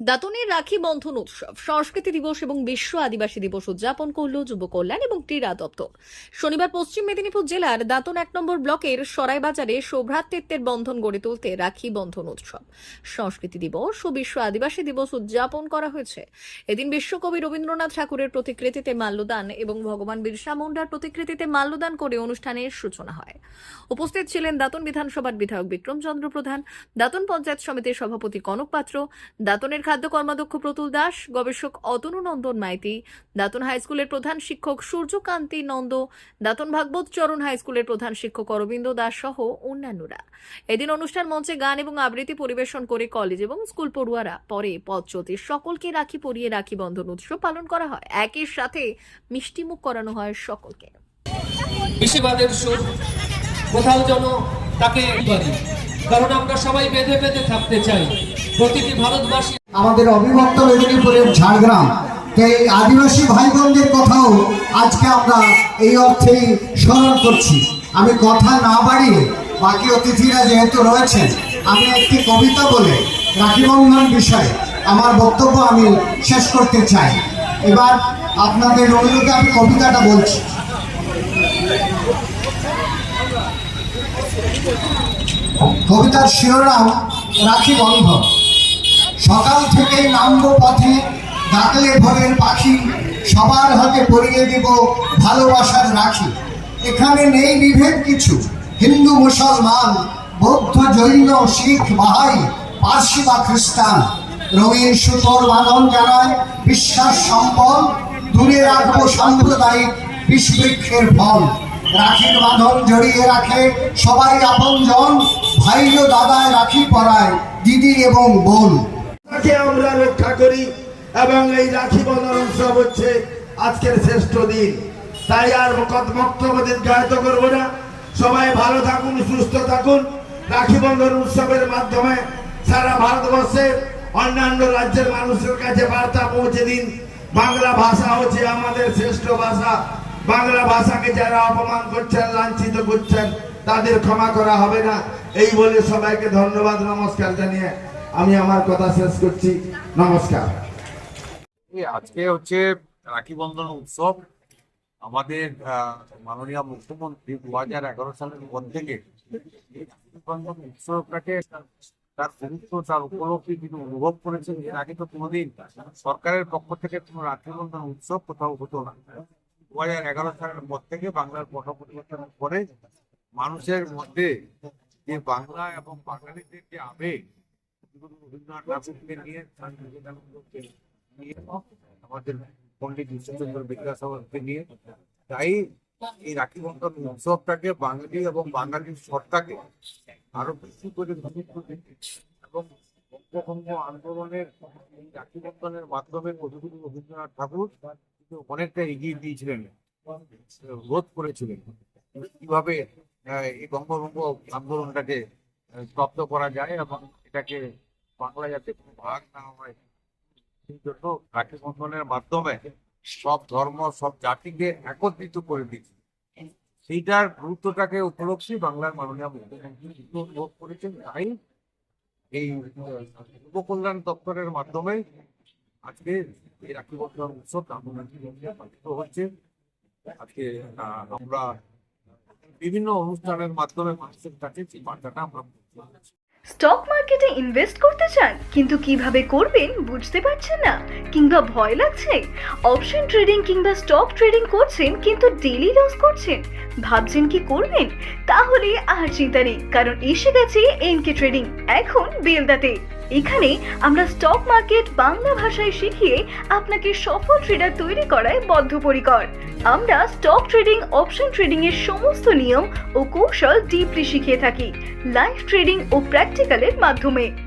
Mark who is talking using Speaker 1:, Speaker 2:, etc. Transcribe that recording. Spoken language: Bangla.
Speaker 1: দাতনের রাখি বন্ধন উৎসব, সংস্কৃতি দিবস এবং বিশ্ব আদিবাসী দিবস উদযাপন করল যুব কল্যাণ এবং ক্রীড়া দপ্তর। শনিবার পশ্চিম মেদিনীপুর জেলার দাতন এক নম্বর ব্লকের সরাইবাজারে সৌভ্রাতৃত্বের বন্ধন গড়ে তুলতে রাখি বন্ধন উৎসব, সংস্কৃতি দিবস ও বিশ্ব আদিবাসী দিবস উদযাপন করা হয়েছে। এদিন বিশ্বকবি রবীন্দ্রনাথ ঠাকুরের প্রতিকৃতিতে মাল্যদান এবং ভগবান বিরসা মুন্ডার প্রতিকৃতিতে মাল্যদান করে অনুষ্ঠানের সূচনা হয়। উপস্থিত ছিলেন দাতন বিধানসভার বিধায়ক বিক্রমচন্দ্র প্রধান, দাতন পঞ্চায়েত সমিতির সভাপতি কনক পাত্র, দাতনের খাদ্য কর্মাধ্যক্ষ প্রতুল দাস, গবেষক অতনু নন্দন মাইতি, দাতন হাই স্কুলের প্রধান শিক্ষক সূর্যকান্তি নন্দ, দাতন ভাগবত চরণ হাই স্কুলের প্রধান শিক্ষক অরবিন্দ দাস সহ অন্যান্যরা। এদিন অনুষ্ঠান মঞ্চে গান এবং আবৃত্তি পরিবেশন করে কলেজ এবং স্কুল পড়ুয়ারা। পরে পথ চলতে সকলকে রাখি পরিয়ে রাখি বন্ধন উৎসব পালন করা হয়। একই সাথে মিষ্টিমুখ করানো হয় সকলকে।
Speaker 2: কোথাও যেন তাকে কারণ আমরা সবাই বেঁধে বেঁধে থাকতে চাই। প্রতিটি ভারতবাসী
Speaker 3: আমাদের অবিভক্ত মেদিনীপুরের ঝাড়গ্রাম এই আদিবাসী ভাই বোনদের কথাও আজকে আমরা এই অর্থেই স্মরণ করছি। আমি কথা না বাড়িয়ে বাকি অতিথিরা যেহেতু রয়েছেন, আমি একটি কবিতা বলে রাখিবন্ধন বিষয়ে আমার বক্তব্য আমি শেষ করতে চাই। এবার আপনাদের অনুরোধে আমি কবিতাটা বলছি। কবিতার শিরোনাম রাখি বন্ধন। সকাল থেকে নামবো পথে, ডাকলে ভোরের পাখি, সবার হাতে পরিয়ে দিব ভালোবাসার রাখি। এখানে নেই বিভেদ কিছু, হিন্দু, মুসলমান, বৌদ্ধ, জৈন, শিখ, বাহাই, পার্সি বা খ্রিস্টান। রঙিন সুতোর বাঁধন জানায় বিশ্বাস সম্বল দূরে রাখব সাম্প্রদায়িক বিষবৃক্ষের ফল। রাখির বাঁধন জড়িয়ে রাখে সবাই আপনজন ভাই ও দাদায় রাখি পরায়, দিদি এবং বোন।
Speaker 4: তাকে আমরা রক্ষা করি এবং এই রাখি বন্ধন উৎসব হচ্ছে আজকের শ্রেষ্ঠ দিন। তাই আর কত বক্তব্য দীর্ঘায়িত করব না। সবাই ভালো থাকুন, সুস্থ থাকুন। রাখি বন্ধন উৎসবের মাধ্যমে সারা ভারতবর্ষের অন্যান্য রাজ্যের মানুষের কাছে বার্তা পৌঁছে দিন। বাংলা ভাষা হচ্ছে আমাদের শ্রেষ্ঠ ভাষা। বাংলা ভাষাকে যারা অপমান করছেন, লাঞ্ছিত করছেন, তাদের ক্ষমা করা হবে না। এই বলে সবাইকে ধন্যবাদ, নমস্কার জানিয়ে আমি আমার কথা শেষ করছি। নমস্কার।
Speaker 5: আজকে হচ্ছে রাখি বন্ধন উৎসব। আমাদের মাননীয় মুখ্যমন্ত্রী দু হাজার এগারো সালের পর থেকে উৎসবটাকে তার গুরুত্ব, তার উপলব্ধি তিনি অনুভব করেছেন। এর আগে তো কোনোদিন সরকারের পক্ষ থেকে কোনো রাখি বন্ধন উৎসব কোথাও হতো না। দু হাজার এগারো সালের পর থেকে বাংলার পট পরিবর্তনের পরে মানুষের মধ্যে যে বাংলা এবং বাঙালিদের যে আবেগ রবীন্দ্রনাথ ঠাকুরকে নিয়ে আমাদের বিদ্যাসাগরকে নিয়ে তাই এই রাখি বন্ধন উৎসবটাকে বাঙালি এবং বাঙালির সত্তাকে আরও বেশি করে এবং বঙ্গভঙ্গ আন্দোলনের রাখি বন্ধনের মাধ্যমে রবীন্দ্রনাথ ঠাকুর কিন্তু অনেকটা এগিয়ে দিয়েছিলেন রোধ করেছিলেন কীভাবে এই বঙ্গভঙ্গ আন্দোলনটাকে স্তব্ধ করা যায় এবং এটাকে বাংলা যাতে কোনো ভাগ না হয়, সেই জন্য রাখি বন্ধনের মাধ্যমে সব ধর্ম, সব জাতিকে একত্রিত করে দিচ্ছে সেইটার গুরুত্বটাকে উপলক্ষে বাংলার মাননীয় মুখ্যমন্ত্রী অনুভব করেছেন। তাই এই যুব কল্যাণ দপ্তরের মাধ্যমে আজকে এই রাখি বন্ধন উৎসব পালিত হচ্ছে। আজকে আমরা বিভিন্ন অনুষ্ঠানের মাধ্যমে মানুষের কাছে সেই বার্তাটা আমরা।
Speaker 6: স্টক মার্কেটে ইনভেস্ট করতে চান, কিন্তু কীভাবে করবেন বুঝতে পারছেন না, কিংবা ভয় লাগছে? অপশন ট্রেডিং কিংবা স্টক ট্রেডিং করছেন, কিন্তু ডেলি লস করছেন ভাবছেন কি করবেন? তাহলে আর চিন্তা নেই, কারণ এসে গেছে এনকে ট্রেডিং, এখন বেলদাতে। এখানে আমরা স্টক মার্কেট বাংলা ভাষায় শিখিয়ে আপনাকে সফল ট্রেডার তৈরি করায় বদ্ধপরিকর। আমরা স্টক ট্রেডিং অপশন ট্রেডিং এর সমস্ত নিয়ম ও কৌশল ডিপলি শিখিয়ে থাকি লাইভ ট্রেডিং ও প্র্যাকটিক্যালের মাধ্যমে।